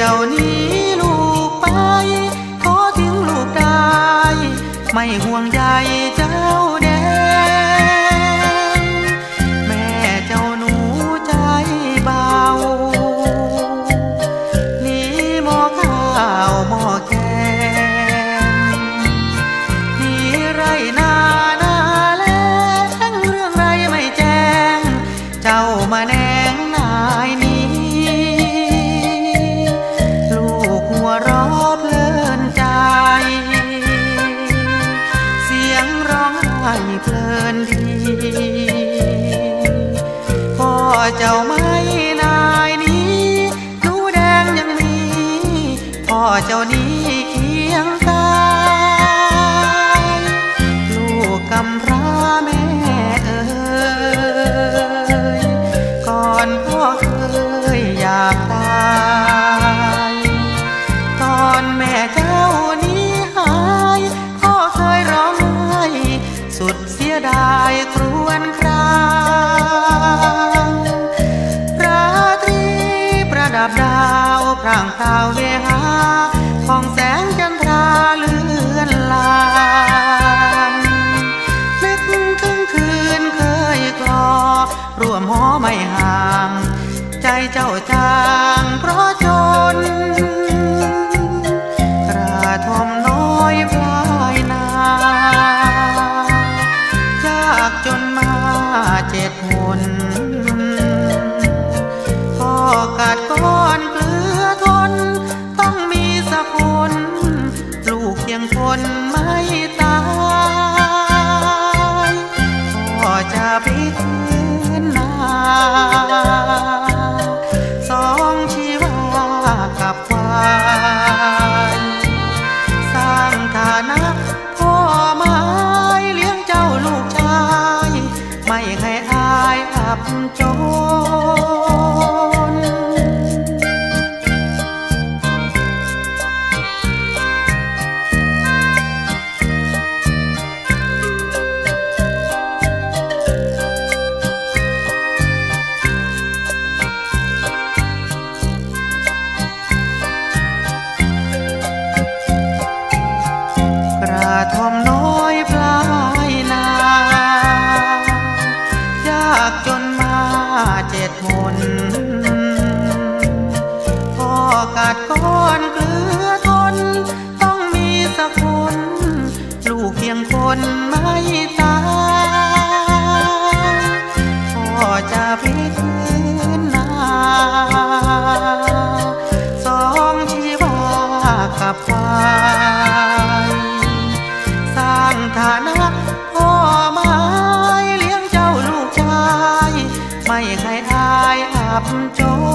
เจ้านี้ลูกไป ขอทิ้งลูกได้ ไม่ห่วงใยเจ้า ลีพ่อเจ้าไม่นายนี้ดูแดงยังมีพ่อเจ้านี้เคียงกายลูกกำพร้าแม่เอ่ยก่อนพ่อเคยอยาก ครวนครางราตรีประดับดาวพรางพราวเวหา จะไปคืนนาสองชีวากับควานสร้างฐานะพ่อไม้เลี้ยงเจ้าลูกชาย ไม่ให้อายอับจน คนไม่ตายพ่อจะพลิกฟื้นนาสองที่ว่าขับไปสร้างฐานะพ่อไม้เลี้ยงเจ้าลูกชาย ไม่ใครทายอับจน